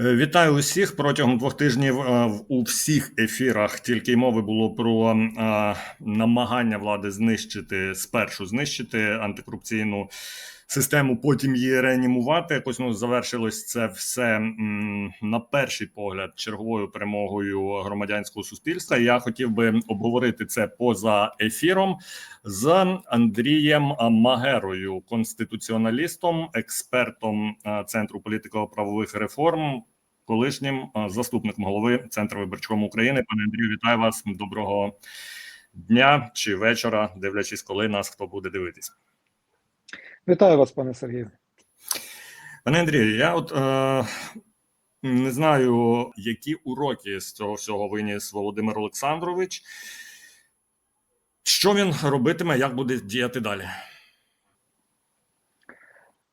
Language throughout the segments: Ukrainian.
Е, Вітаю усіх. Протягом двох тижнів е, у всіх ефірах тільки й мови було про е, намагання влади знищити спершу знищити антикорупційну систему, потім її реанімувати. Якось ну завершилось це все на перший погляд черговою перемогою громадянського суспільства. Я хотів би обговорити це поза ефіром з Андрієм Магерою, конституціоналістом, експертом е, Центру політико-правових реформ, колишнім е, заступником голови Центру виборчкому України. Пане Андрію, вітаю вас. Доброго дня чи вечора, дивлячись, коли нас хто буде дивитись. Вітаю вас, пане Сергію. Пане Андрію, я от е, не знаю, які уроки з цього всього виніс Володимир Олександрович. Що він робитиме, як буде діяти далі?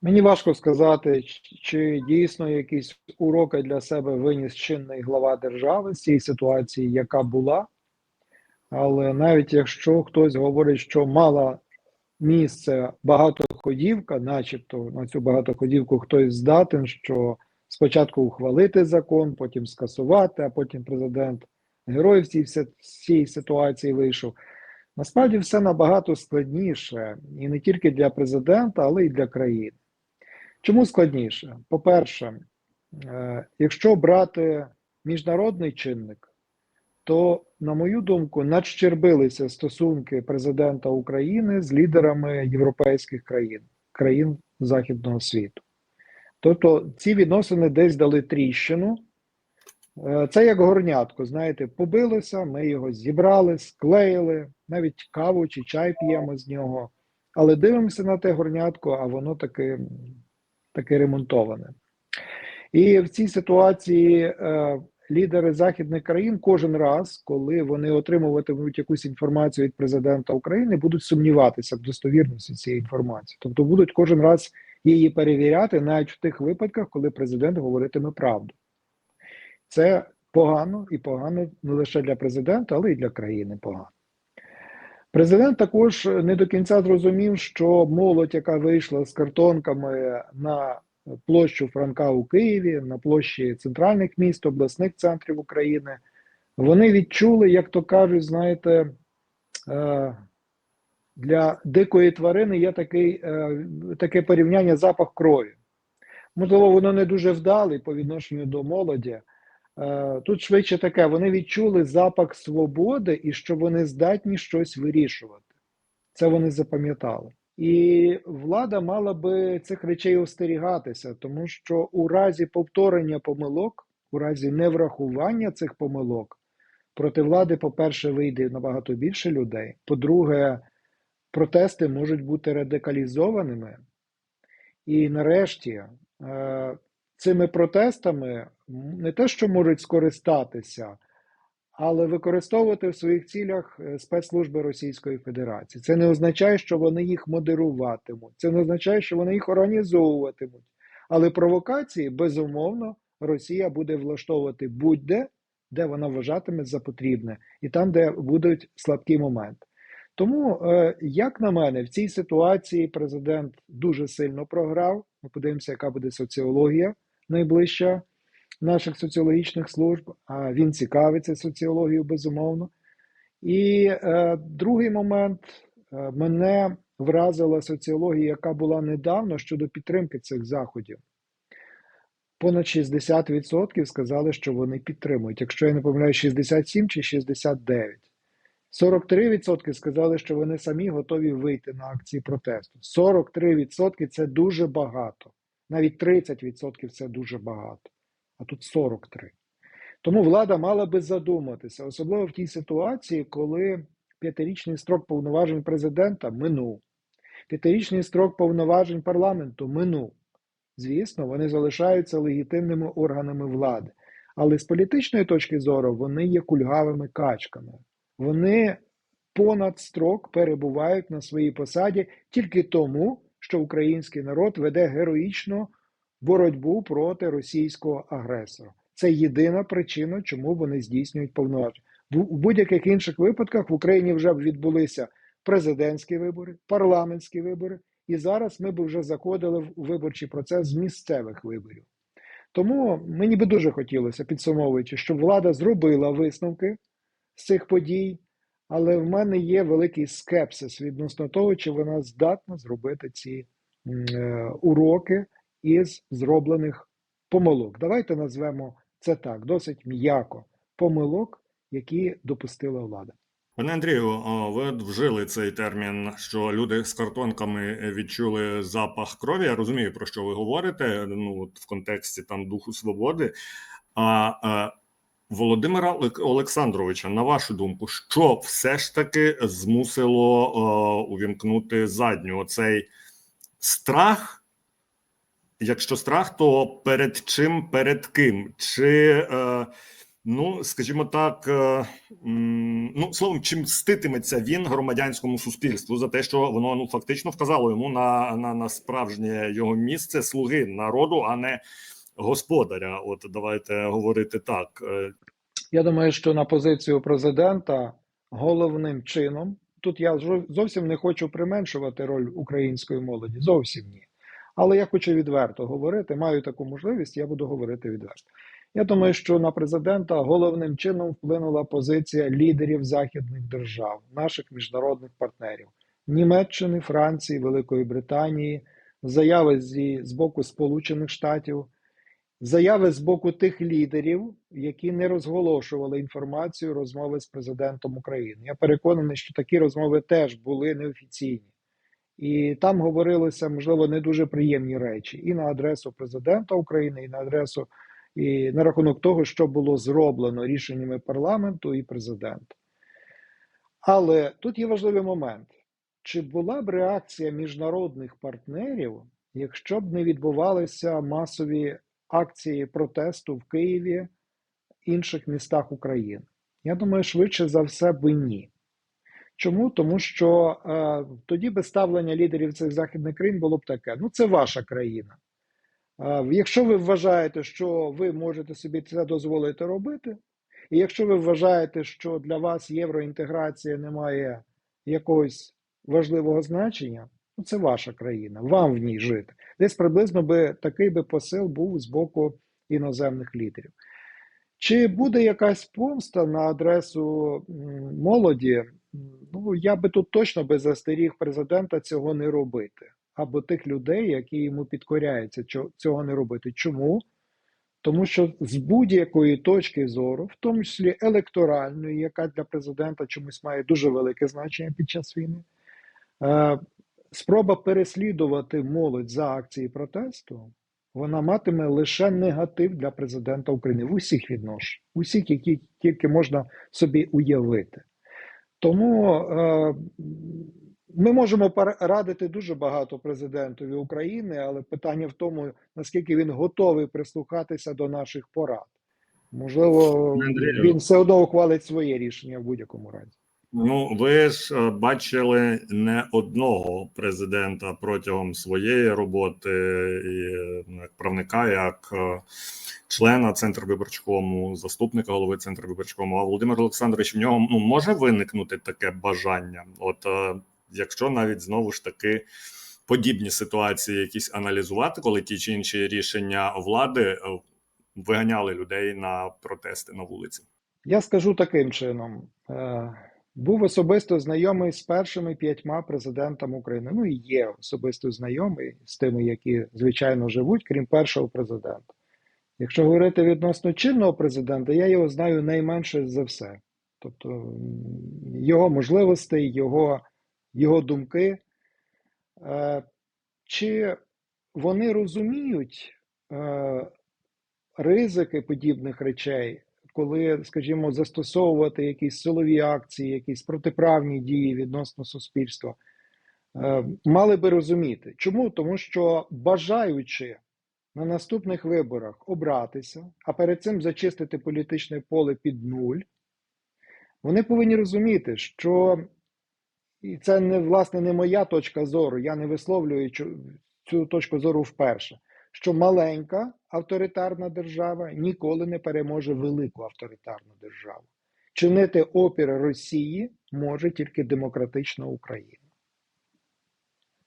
Мені важко сказати, чи дійсно якісь уроки для себе виніс чинний глава держави з цієї ситуації, яка була. Але навіть якщо хтось говорить, що мала місце багатоходівка, начебто на цю багатоходівку хтось здатен, що спочатку ухвалити закон, потім скасувати, а потім президент герой в цій всій ситуації вийшов. Насправді все набагато складніше, і не тільки для президента, але й для країни. Чому складніше? По-перше, е, якщо брати міжнародний чинник, то, на мою думку, надщербилися стосунки президента України з лідерами європейських країн, країн Західного світу. Тобто ці відносини десь дали тріщину. Е, Це як горнятко, знаєте, побилося, ми його зібрали, склеїли, навіть каву чи чай п'ємо з нього. Але дивимося на те горнятко, а воно таки, таки ремонтоване. І в цій ситуації е, лідери західних країн кожен раз, коли вони отримуватимуть якусь інформацію від президента України, будуть сумніватися в достовірності цієї інформації. Тобто будуть кожен раз її перевіряти, навіть в тих випадках, коли президент говоритиме правду. Це погано і погано не лише для президента, але й для країни погано. Президент також не до кінця зрозумів, що молодь, яка вийшла з картонками на площу Франка у Києві, на площі центральних міст, обласних центрів України, вони відчули, як то кажуть, знаєте, е, для дикої тварини є такий, е, таке порівняння запах крові. Можливо, воно не дуже вдале по відношенню до молоді. Е, Тут швидше таке: вони відчули запах свободи і що вони здатні щось вирішувати. Це вони запам'ятали. І влада мала би цих речей остерігатися, тому що у разі повторення помилок, у разі неврахування цих помилок, проти влади, по-перше, вийде набагато більше людей. По-друге, протести можуть бути радикалізованими. І нарешті е, цими протестами не те, що можуть скористатися, але використовувати в своїх цілях е, спецслужби Російської Федерації. Це не означає, що вони їх модеруватимуть, це не означає, що вони їх організовуватимуть. Але провокації, безумовно, Росія буде влаштовувати будь-де, де вона вважатиме за потрібне, і там, де будуть слабкі моменти. Тому, е, як на мене, в цій ситуації президент дуже сильно програв. Ми подивимося, яка буде соціологія найближча наших соціологічних служб. А він цікавиться соціологією, безумовно. І е, другий момент е, мене вразила соціологія, яка була недавно щодо підтримки цих заходів. Понад 60% сказали, що вони підтримують. Якщо я не помиляю, 67 чи 69. 43% сказали, що вони самі готові вийти на акції протесту. 43% це дуже багато. Навіть 30% це дуже багато. А тут 43. Тому влада мала би задуматися, особливо в тій ситуації, коли п'ятирічний строк повноважень президента минув. П'ятирічний строк повноважень парламенту минув. Звісно, вони залишаються легітимними органами влади. Але з політичної точки зору вони є кульгавими качками. Вони понад строк перебувають на своїй посаді тільки тому, що український народ веде героїчну боротьбу проти російського агресора. Це єдина причина, чому вони здійснюють повноваження. У будь-яких інших випадках в Україні вже відбулися президентські вибори, парламентські вибори, і зараз ми б вже заходили в виборчий процес з місцевих виборів. Тому мені би дуже хотілося, підсумовуючи, щоб влада зробила висновки з цих подій, але в мене є великий скепсис відносно того, чи вона здатна зробити ці е, уроки із зроблених помилок. Давайте назвемо це так, досить м'яко помилок, які допустила влада. Пане Андрію, ви вжили цей термін, що люди з картонками відчули запах крові. Я розумію, про що ви говорите. Ну от в контексті там духу свободи. А е, Володимира Олександровича, на вашу думку, що все ж таки змусило е, увімкнути задню оцей страх? Якщо страх, то перед чим, перед ким? Чи е, Ну, скажімо так, е, ну словом, чим мститиметься він громадянському суспільству за те, що воно ну фактично вказало йому на, на, на справжнє його місце слуги народу, а не господаря. От давайте говорити так. Е, Я думаю, що на позицію президента головним чином тут я зо- зовсім не хочу применшувати роль української молоді. Зовсім ні. Але я хочу відверто говорити. Маю таку можливість, я буду говорити відверто. Я думаю, що на президента головним чином вплинула позиція лідерів західних держав, наших міжнародних партнерів Німеччини, Франції, Великої Британії, заяви зі з боку Сполучених Штатів, заяви з боку тих лідерів, які не розголошували інформацію розмови з президентом України. Я переконаний, що такі розмови теж були неофіційні. І там говорилося, можливо, не дуже приємні речі і на адресу президента України, і на адресу і на рахунок того, що було зроблено рішеннями парламенту і президента. Але тут є важливий момент: чи була б реакція міжнародних партнерів, якщо б не відбувалися масові акції протесту в Києві, інших містах України? Я думаю, швидше за все би ні. Чому? Тому що е, тоді би ставлення лідерів цих західних країн було б таке: ну, це ваша країна. Е, якщо ви вважаєте, що ви можете собі це дозволити робити, і якщо ви вважаєте, що для вас євроінтеграція не має якогось важливого значення, ну це ваша країна, вам в ній жити. Десь приблизно би такий би посил був з боку іноземних лідерів. Чи буде якась помста на адресу молоді? Ну, я би тут точно би застеріг президента цього не робити, або тих людей, які йому підкоряються, цього не робити. Чому? Тому що з будь-якої точки зору, в тому числі електоральної, яка для президента чомусь має дуже велике значення під час війни, е, спроба переслідувати молодь за акції протесту, вона матиме лише негатив для президента України в усіх відношеннях, усіх, які тільки можна собі уявити. Тому е, ми можемо радити дуже багато президентові України, але питання в тому, наскільки він готовий прислухатися до наших порад. Можливо, він все одно ухвалить своє рішення в будь-якому разі. Ну, ви ж е, бачили не одного президента протягом своєї роботи е, ну, як правника, як е, члена центру виборчкому, заступника голови центру виборчкому. А Володимир Олександрович в нього ну може виникнути таке бажання. От якщо навіть знову ж таки подібні ситуації якісь аналізувати, коли ті чи інші рішення влади виганяли людей на протести на вулиці. Я скажу таким чином: був особисто знайомий з першими п'ятьма президентами України. Ну і є особисто знайомий з тими, які звичайно живуть, крім першого президента. Якщо говорити відносно чинного президента, я його знаю найменше за все. Тобто його можливостей, його, його думки. Е, Чи вони розуміють е, ризики подібних речей, коли, скажімо, застосовувати якісь силові акції, якісь протиправні дії відносно суспільства, е, мали би розуміти. Чому? Тому що бажаючи на наступних виборах обратися, а перед цим зачистити політичне поле під нуль, вони повинні розуміти, що і це не власне не моя точка зору. Я не висловлюю цю точку зору вперше. Що маленька авторитарна держава ніколи не переможе велику авторитарну державу. Чинити опір Росії може тільки демократична Україна.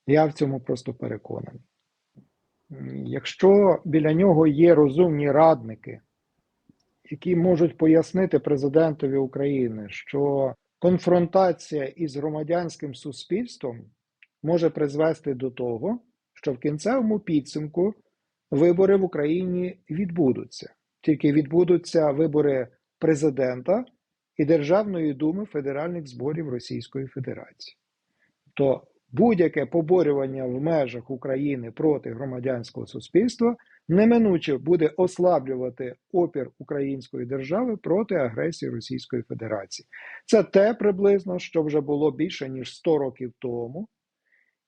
Я в цьому просто переконаний. якщо біля нього є розумні радники, які можуть пояснити президентові України, що конфронтація із громадянським суспільством може призвести до того, що в кінцевому підсумку вибори в Україні відбудуться. Тільки відбудуться вибори президента і Державної думи федеральних зборів Російської Федерації. То будь-яке поборювання в межах України проти громадянського суспільства неминуче буде ослаблювати опір української держави проти агресії Російської Федерації. Це те приблизно, що вже було більше ніж 100 років тому,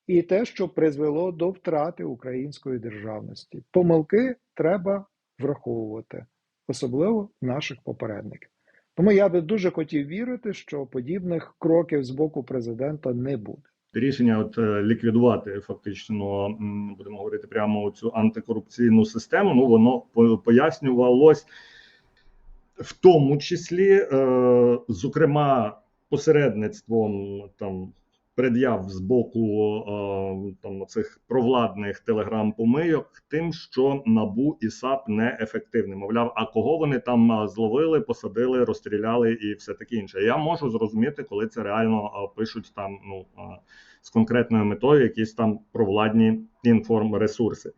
і те, що призвело до втрати української державності. Помилки треба враховувати, особливо наших попередників. Тому я би дуже хотів вірити, що подібних кроків з боку президента не буде. Рішення от е, ліквідувати фактично, будемо говорити прямо цю антикорупційну систему. Ну воно пояснювалось в тому числі, е, зокрема, посередництвом там пред'яв з боку е, там цих провладних телеграм-помийок, тим, що набу і САП неефективне. Мовляв, а кого вони там е, зловили, посадили, розстріляли і все таке інше. Я можу зрозуміти, коли це реально е, пишуть там ну з конкретною метою якісь там провладні інформресурси.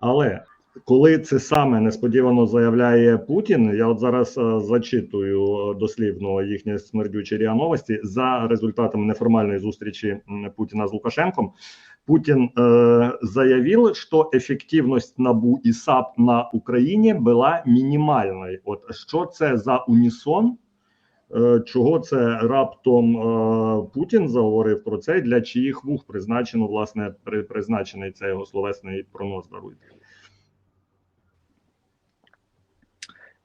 Але коли це саме несподівано заявляє Путін, я от зараз е, зачитую е, дослівно їхні смердючі ріа новості за результатами неформальної зустрічі Путіна з Лукашенком. Путин э, заявил, что эффективность НАБУ и САП на Україні була мінімальною. От що це за унісон? Е, Чого це раптом е, Путін заговорив про це? і Для чиїх вух призначено власне при, призначений цей його словесний пронос даруйте?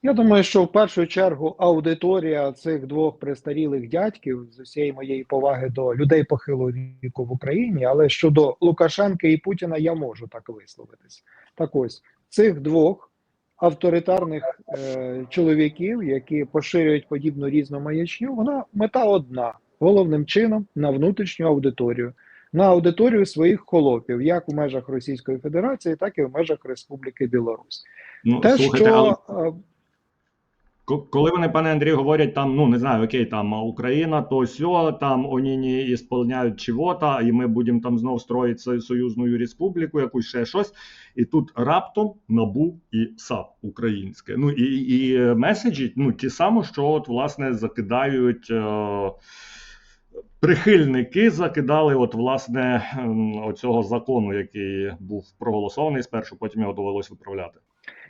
Я думаю, що в першу чергу аудиторія цих двох престарілих дядьків з усієї моєї поваги до людей похилого віку в Україні, але щодо Лукашенка і Путіна я можу так висловитись. Так ось цих двох авторитарних е, чоловіків, які поширюють подібну різну маячню, вона мета одна головним чином на внутрішню аудиторію, на аудиторію своїх холопів, як у межах Російської Федерації, так і в межах Республіки Білорусь. Ну Те, слухайте, що е, Ко- Коли вони, пане Андрію, говорять там, ну не знаю, окей, там Україна, то сьо, там вони не ісполняють чого-то, і ми будемо там знов строїти союзну республіку, якусь ще щось. І тут раптом набу і САП українське. Ну і, і меседжі, ну ті самі, що от власне закидають. Е- Прихильники закидали, от власне ем, оцього закону, який був проголосований спершу, потім його довелось виправляти.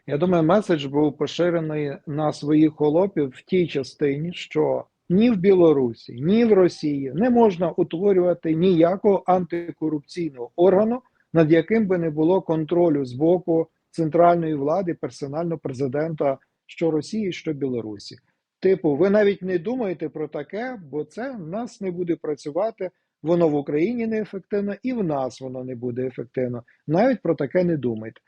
Я думаю, меседж був поширений на своїх холопів в тій частині, що ні в Білорусі, ні в Росії не можна утворювати ніякого антикорупційного органу, над яким би не було контролю з боку центральної влади, персонально президента що Росії, що Білорусі. Типу, ви навіть не думаєте про таке, бо це в нас не буде працювати. Воно в Україні неефективно, і в нас воно не буде ефективно. Навіть про таке не думайте.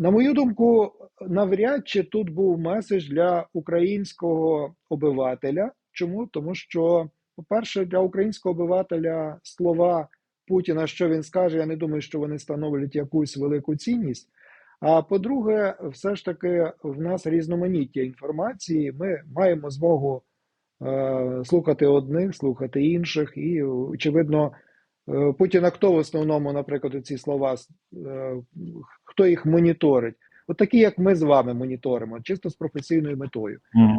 На мою думку, навряд чи тут був меседж для українського обивателя. Чому? Тому що, по-перше, для українського обивателя слова Путіна, що він скаже, я не думаю, що вони становлять якусь велику цінність. А по-друге, все ж таки в нас різноманіття інформації. Ми маємо змогу е, слухати одних, слухати інших, і очевидно, Путіна хто в основному, наприклад, ці слова, е, хто їх моніторить? От такі, як ми з вами моніторимо, чисто з професійною метою.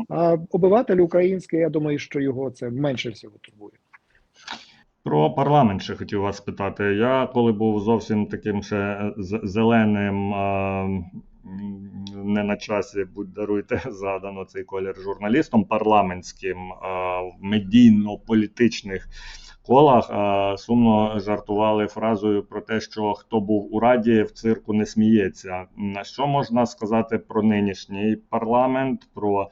А обиватель український, я думаю, що його це менше всього турбує. Про парламент ще хотів вас спитати. Я коли був зовсім таким ще е, зеленим, а, не на часі, будь даруйте, згадано цей колір журналістом парламентським а, медійно-політичних колах а, сумно жартували фразою про те, що хто був у раді, в цирку не сміється. На що можна сказати про нинішній парламент? про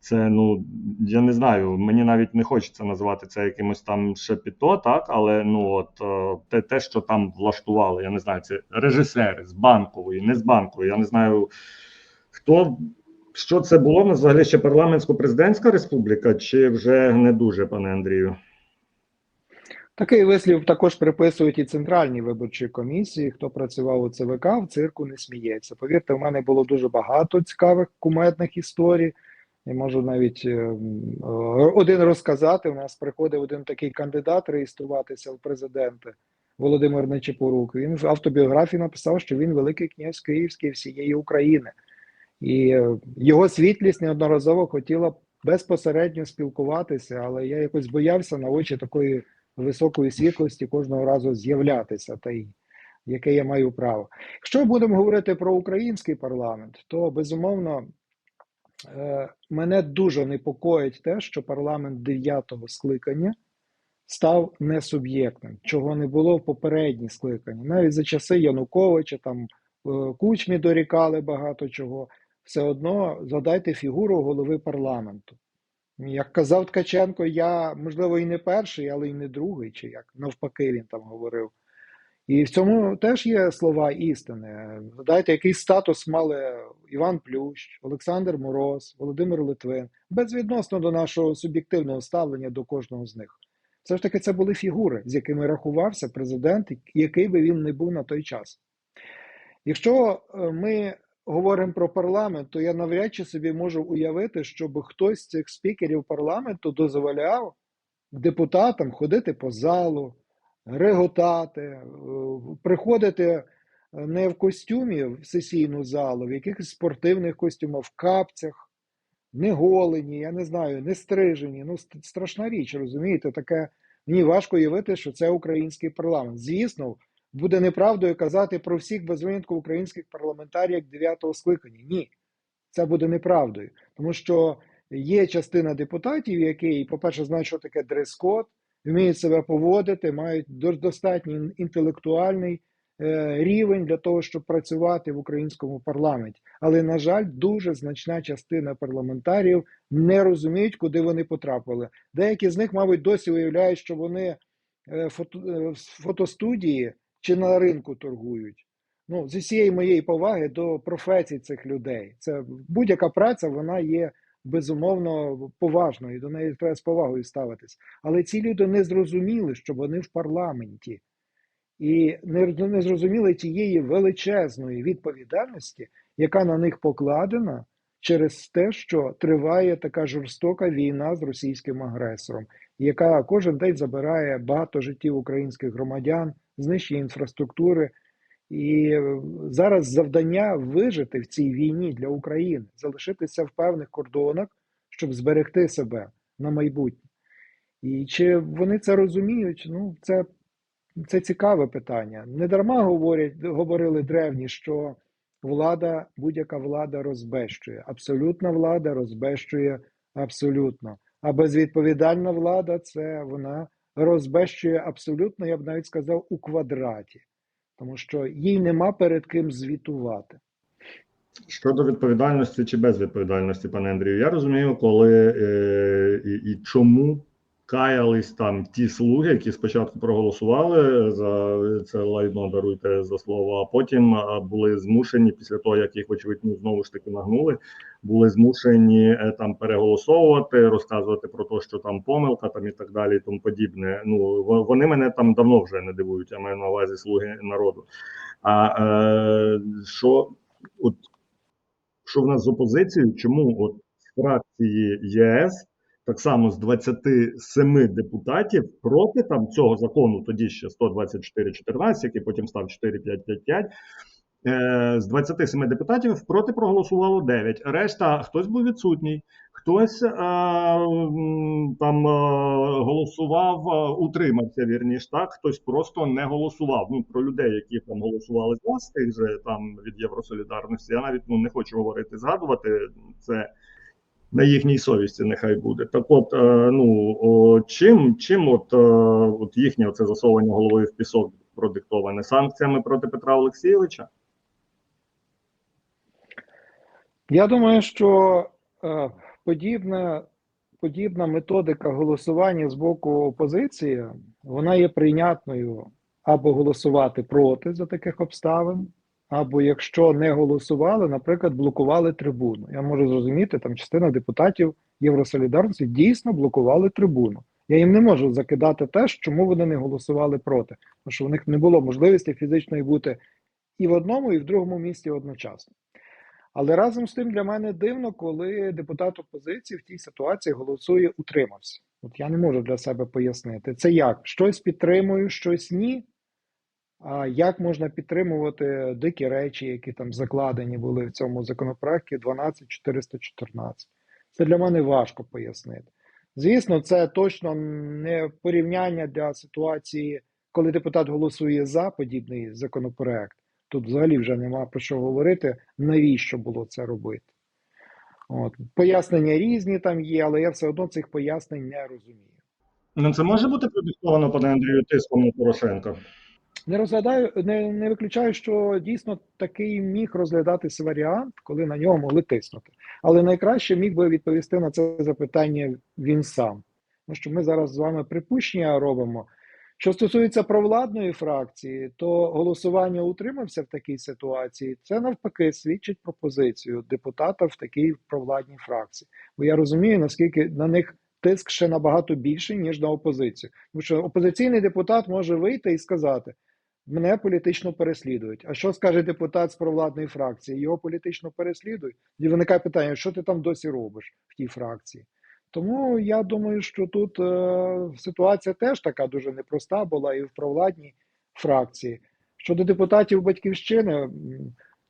це, ну я не знаю, мені навіть не хочеться називати це якимось там шепіто, так, але ну от е, те, те, що там влаштували, я не знаю, це режисери з банкової, не з банкової. Я не знаю, хто що це було Ну, взагалі ще парламентсько-президентська республіка, чи вже не дуже, пане Андрію? Такий вислів також приписують і центральній виборчій комісії. Хто працював у ЦВК, в цирку не сміється. Повірте, в мене було дуже багато цікавих кумедних історій. Я можу навіть е, один розказати. У нас приходив один такий кандидат реєструватися в президенти Володимир Нечепорук. Він в автобіографії написав, що він великий князь Київський всієї України. І е, його світлість неодноразово хотіла безпосередньо спілкуватися, але я якось боявся на очі такої високої світлості кожного разу з'являтися, та й яке я маю право. Якщо будемо говорити про український парламент, то безумовно е, мене дуже непокоїть те, що парламент дев'ятого скликання став несуб'єктним, чого не було в попередні скликання. Навіть за часи Януковича там е, кучмі дорікали багато чого. Все одно згадайте фігуру голови парламенту. Як казав Ткаченко, я, можливо, і не перший, але і не другий, чи як навпаки він там говорив. І в цьому теж є слова істини. Згадайте, який статус мали Іван Плющ, Олександр Мороз, Володимир Литвин, безвідносно до нашого суб'єктивного ставлення до кожного з них. Все ж таки, це були фігури, з якими рахувався президент, який би він не був на той час. Якщо е, ми говоримо про парламент, то я навряд чи собі можу уявити, щоб хтось з цих спікерів парламенту дозволяв депутатам ходити по залу, реготати, е, приходити не в костюмі в сесійну залу, в якихось спортивних костюмах, в капцях, не голені, я не знаю, не стрижені. Ну, страшна річ, розумієте? Таке мені важко уявити, що це український парламент. Звісно, буде неправдою казати про всіх без винятку українських парламентарів дев'ятого скликання. Ні, це буде неправдою, тому що є частина депутатів, які, по-перше, знають, що таке дрес-код, вміють себе поводити, мають до- достатній інтелектуальний е, рівень для того, щоб працювати в українському парламенті. Але, на жаль, дуже значна частина парламентарів не розуміють, куди вони потрапили. Деякі з них, мабуть, досі уявляють, що вони е, фото, е, в фотостудії чи на ринку торгують. Ну, з усієї моєї поваги до професій цих людей. Це будь-яка праця, вона є безумовно поважною, до неї треба з повагою ставитись. Але ці люди не зрозуміли, що вони в парламенті, і не, не зрозуміли тієї величезної відповідальності, яка на них покладена через те, що триває така жорстока війна з російським агресором, яка кожен день забирає багато життів українських громадян, знищує інфраструктури. І е, зараз завдання вижити в цій війні для України, залишитися в певних кордонах, щоб зберегти себе на майбутнє. І чи вони це розуміють? Ну, це, це цікаве питання. Не дарма говорять, говорили древні, що влада, будь-яка влада розбещує. Абсолютна влада розбещує абсолютно. А безвідповідальна влада це вона розбещує абсолютно, я б навіть сказав, у квадраті тому що їй нема перед ким звітувати. Щодо відповідальності чи безвідповідальності, пане Андрію, я розумію, коли е, і, і чому каялись там ті слуги, які спочатку проголосували за це лайно, даруйте за слово, а потім були змушені після того, як їх вочевидь ну, знову ж таки нагнули, були змушені е, там переголосовувати, розказувати про те, що там помилка, там і так далі, і тому подібне. Ну вони мене там давно вже не дивують. Я маю на увазі слуги народу. А е, що от що в нас з опозицією, чому от фракції ЄС так само з 27 депутатів проти там цього закону, тоді ще 124-14, який потім став 4555, е, з 27 депутатів проти проголосувало 9. Решта хтось був відсутній, хтось е, там е, голосував, е, утримався вірніш, так, хтось просто не голосував. Ну про людей, які там голосували з вас, тих же там від Євросолідарності. Я навіть ну не хочу говорити, згадувати це. На їхній совісті нехай буде. Так от, е, ну чим, чим от, е, от їхнє це засовування голови в пісок продиктоване санкціями проти Петра Олексійовича? Я думаю, що е, подібна, подібна методика голосування з боку опозиції вона є прийнятною або голосувати проти за таких обставин, або якщо не голосували, наприклад, блокували трибуну. Я можу зрозуміти, там частина депутатів Євросолідарності дійсно блокували трибуну. Я їм не можу закидати те, чому вони не голосували проти, тому що у них не було можливості фізичної бути і в одному, і в другому місті одночасно. Але разом з тим для мене дивно, коли депутат опозиції в тій ситуації голосує утримався. От я не можу для себе пояснити. Це як? Щось підтримую, щось ні. Як можна підтримувати дикі речі, які там закладені були в цьому законопроекті 12414? Це для мене важко пояснити. Звісно, це точно не порівняння для ситуації, коли депутат голосує за подібний законопроект. Тут взагалі вже нема про що говорити, навіщо було це робити. От. Пояснення різні там є, але я все одно цих пояснень не розумію. Ну це може бути продиктовано, пане Андрію, тиском на Порошенка. Не розглядаю, не, не виключаю, що дійсно такий міг розглядатися варіант, коли на нього могли тиснути. Але найкраще міг би відповісти на це запитання він сам. Тому що ми зараз з вами припущення робимо. Що стосується провладної фракції, то голосування утримався в такій ситуації. Це навпаки свідчить про позицію депутата в такій провладній фракції. Бо я розумію, наскільки на них тиск ще набагато більший, ніж на опозицію. Тому що опозиційний депутат може вийти і сказати: мене політично переслідують. А що скаже депутат з провладної фракції? Його політично переслідують. І виникає питання: що ти там досі робиш в тій фракції? Тому я думаю, що тут е, ситуація теж така дуже непроста була і в провладній фракції. Щодо депутатів батьківщини,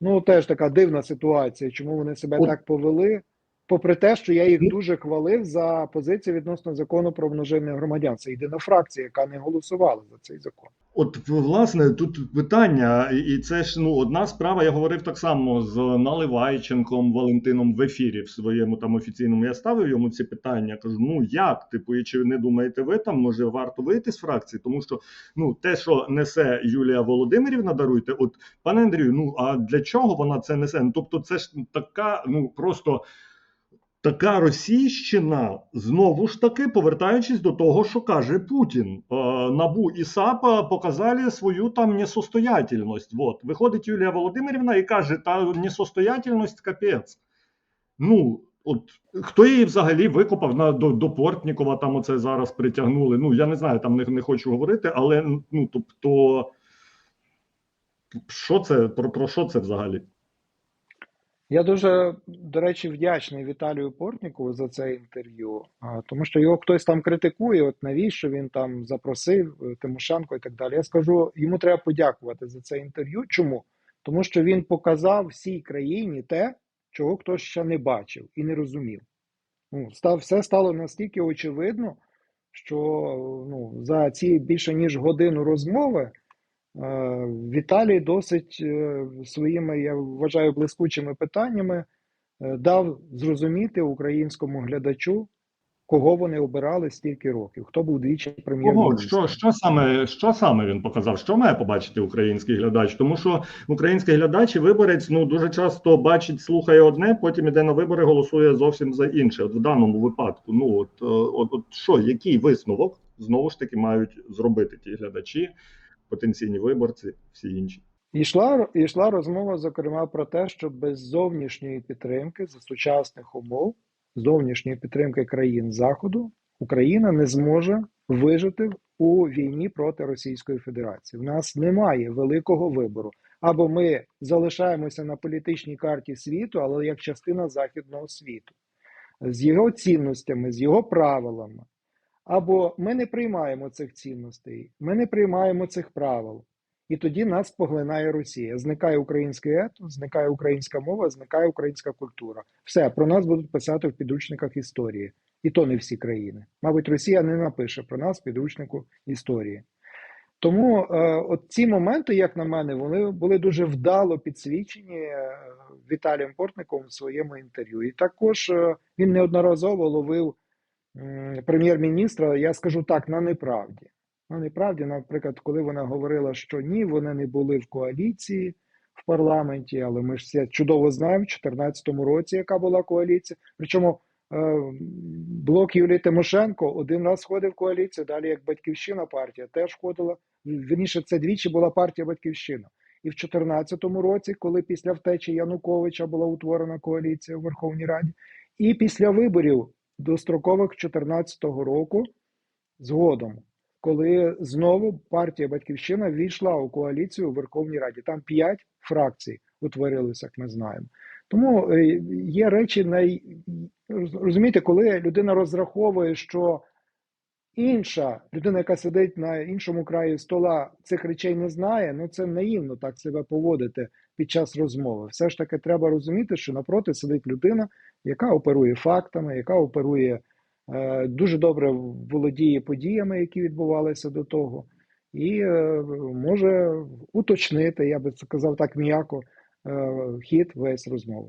ну теж така дивна ситуація, чому вони себе От- так повели, попри те, що я їх дуже хвалив за позицію відносно закону про множинне громадян. Це єдина фракція, яка не голосувала за цей закон. От власне тут питання, і- і це ж ну одна справа. Я говорив так само з Наливайченком Валентином в ефірі в своєму там офіційному. Я ставив йому ці питання. Кажу: ну як, типу, і чи не думаєте ви там, може варто вийти з фракції? Тому що ну те, що несе Юлія Володимирівна, даруйте, от пане Андрію, ну а для чого вона це несе? Ну тобто, це ж така, ну просто. Така російщина знову ж таки повертаючись до того, що каже Путін, е, набу і САП показали свою там несостоятельність. Вот виходить Юлія Володимирівна і каже: та несостоятельність капець. Ну от хто її взагалі викопав на до, до Портнікова? Там оце зараз притягнули. Ну я не знаю, там не, не хочу говорити, але ну тобто, що це про, про що це взагалі? Я дуже, до речі, вдячний Віталію Портнікову за це інтерв'ю, тому що його хтось там критикує, от навіщо він там запросив е, Тимошенко і так далі. Я скажу, йому треба подякувати за це інтерв'ю. Чому? Тому що він показав всій країні те, чого хтось ще не бачив і не розумів. Ну, став, все стало настільки очевидно, що ну, за ці більше ніж годину розмови е, Віталій досить е, своїми, я вважаю, блискучими питаннями е, дав зрозуміти українському глядачу, кого вони обирали стільки років, хто був двічі прем'єр-міністром. Що, що, саме, що саме він показав? Що має побачити український глядач? Тому що український глядач і виборець ну дуже часто бачить, слухає одне, потім іде на вибори, голосує зовсім за інше. От в даному випадку, ну от, от, от що, який висновок знову ж таки мають зробити ті глядачі, потенційні виборці, всі інші. Йшла, йшла розмова, зокрема, про те, що без зовнішньої підтримки за сучасних умов, зовнішньої підтримки країн Заходу, Україна не зможе вижити у війні проти Російської Федерації. В нас немає великого вибору. Або ми залишаємося на політичній карті світу, але як частина західного світу, з його цінностями, з його правилами. Або ми не приймаємо цих цінностей, ми не приймаємо цих правил. І тоді нас поглинає Росія. Зникає український етнос, зникає українська мова, зникає українська культура. Все про нас будуть писати в підручниках історії, і то не всі країни. Мабуть, Росія не напише про нас в підручнику історії. Тому е, от ці моменти, як на мене, вони були дуже вдало підсвічені е, Віталієм Портником в своєму інтерв'ю. І також е, він неодноразово ловив прем'єр-міністра, я скажу так, на неправді. На неправді, наприклад, коли вона говорила, що ні, вони не були в коаліції в парламенті, але ми ж все чудово знаємо в 2014 році, яка була коаліція. Причому е, блок Юлії Тимошенко один раз входив в коаліцію, далі як Батьківщина партія теж входила. Вірніше, це двічі була партія Батьківщина. І в 2014 році, коли після втечі Януковича була утворена коаліція в Верховній Раді, і після виборів дострокових 2014 року згодом, коли знову партія Батьківщина війшла у коаліцію у Верховній Раді. Там п'ять фракцій утворилися, як ми знаємо. Тому е, є речі, най... розумієте, коли людина розраховує, що інша людина, яка сидить на іншому краї стола, цих речей не знає, ну це наївно так себе поводити під час розмови. Все ж таки треба розуміти, що напроти сидить людина, яка оперує фактами, яка оперує е, дуже добре володіє подіями, які відбувалися до того, і е, може уточнити, я би сказав так м'яко, е, хід весь розмови.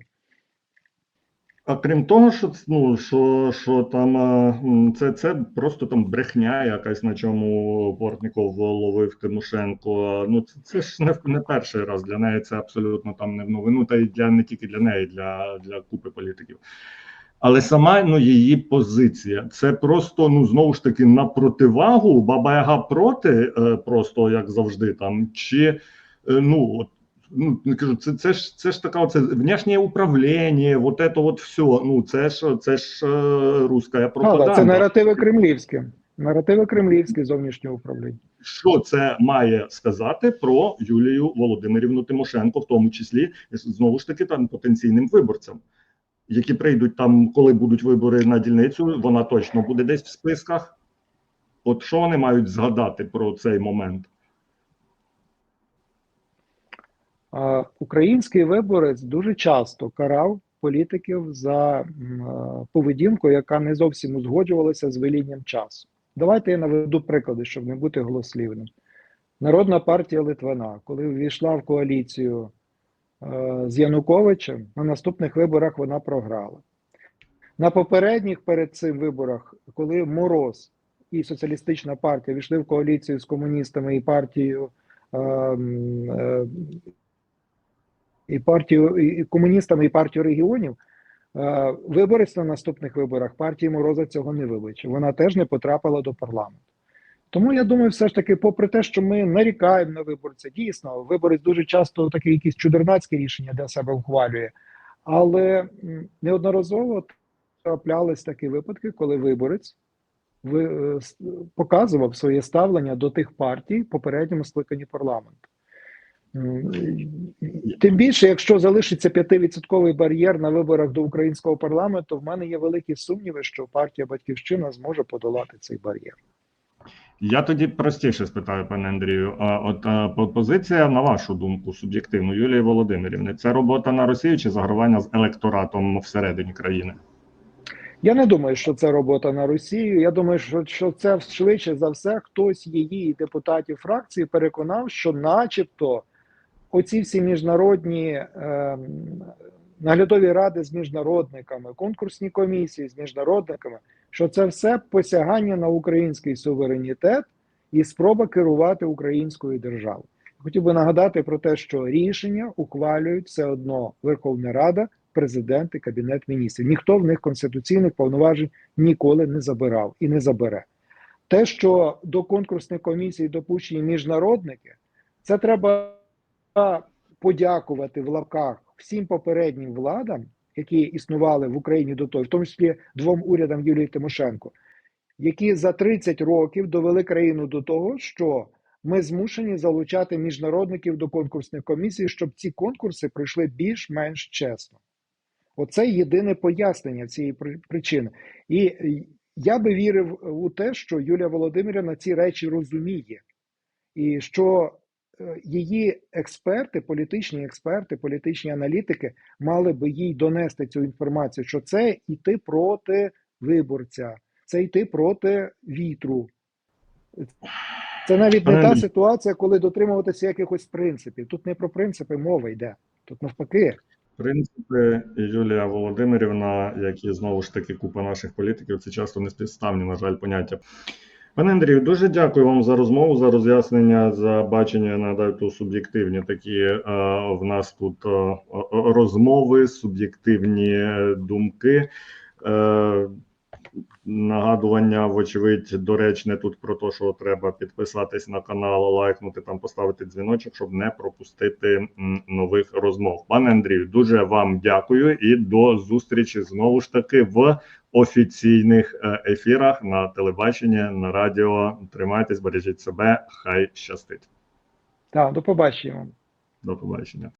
А крім того, що ну що, що там е, це, це просто там брехня якась, на чому Портніков ловив Тимошенко. Ну це, це ж не, не перший раз для неї. Це абсолютно там не в новину, та й для не тільки для неї, для, для купи політиків. Але сама ну, її позиція це просто ну знову ж таки на противагу Баба Яга проти, е, просто як завжди, там чи е, ну от ну кажу, це, це ж це ж така оце внешнє управління, вот это от все. Ну це ж це ж е, руська Ну, пропаганда. да, це наративи кремлівські. Наративи кремлівські зовнішнього управління. Що це має сказати про Юлію Володимирівну Тимошенко, в тому числі знову ж таки там потенційним виборцям, які прийдуть там, коли будуть вибори на дільницю, вона точно буде десь в списках. От що вони мають згадати про цей момент? А, Український виборець дуже часто карав політиків за поведінку, яка не зовсім узгоджувалася з велінням часу. Давайте я наведу приклади, щоб не бути голослівним. Народна партія Литвина, коли ввійшла в коаліцію е, з Януковичем, на наступних виборах вона програла. На попередніх перед цим виборах, коли Мороз і Соціалістична партія війшли в коаліцію з комуністами і партією. е, е, і партію і комуністами, і партію регіонів. е, Виборець на наступних виборах партії Мороза цього не вибачив. Вона теж не потрапила до парламенту. Тому я думаю, все ж таки, попри те, що ми нарікаємо на виборця, дійсно, виборець дуже часто такі якісь чудернацькі рішення для себе ухвалює, але неодноразово траплялись такі випадки, коли виборець ви- е, показував своє ставлення до тих партій попередньому скликанні парламенту. Тим більше, якщо залишиться 5% бар'єр на виборах до українського парламенту, в мене є великі сумніви, що партія Батьківщина зможе подолати цей бар'єр. Я тоді простіше спитаю, пане Андрію. А от позиція, на вашу думку, суб'єктивну Юлії Володимирівни, це робота на Росію чи загравання з електоратом всередині країни? Я не думаю, що це робота на Росію. Я думаю, що, що це швидше за все хтось її депутатів фракції переконав, що, начебто, оці всі міжнародні ем, наглядові ради з міжнародниками, конкурсні комісії з міжнародниками, що це все посягання на український суверенітет і спроба керувати українською державою. Хотів би нагадати про те, що рішення ухвалюють все одно Верховна Рада, президент і кабінет міністрів. Ніхто в них конституційних повноважень ніколи не забирав і не забере. Те, що до конкурсних комісій допущені міжнародники, це треба подякувати в лапках всім попереднім владам, які існували в Україні до того, в тому числі двом урядам Юлії Тимошенко, які за 30 років довели країну до того, що ми змушені залучати міжнародників до конкурсних комісій, щоб ці конкурси пройшли більш-менш чесно. Оце єдине пояснення цієї при- причини. І я би вірив у те, що Юлія Володимирівна ці речі розуміє, і що її експерти, політичні експерти, політичні аналітики мали би їй донести цю інформацію, що це йти проти виборця, це йти проти вітру. Це навіть не та ситуація, коли дотримуватися якихось принципів. Тут не про принципи мова йде. Тут навпаки. Принципи Юлія Володимирівна, як і знову ж таки купа наших політиків, це часто неспівставні, на жаль, поняття. Пане Андрію, дуже дякую вам за розмову, за роз'яснення, за бачення нагадаю, суб'єктивні такі е, в нас тут е, е, розмови, суб'єктивні е, думки. Е, Нагадування, вочевидь, доречне тут про те, що треба підписатись на канал, лайкнути там, поставити дзвіночок, щоб не пропустити нових розмов. Пане Андрію, дуже вам дякую і до зустрічі знову ж таки в офіційних е, ефірах на телебаченні, на радіо. Тримайтесь, бережіть себе, хай щастить. Так, до побачення. До побачення.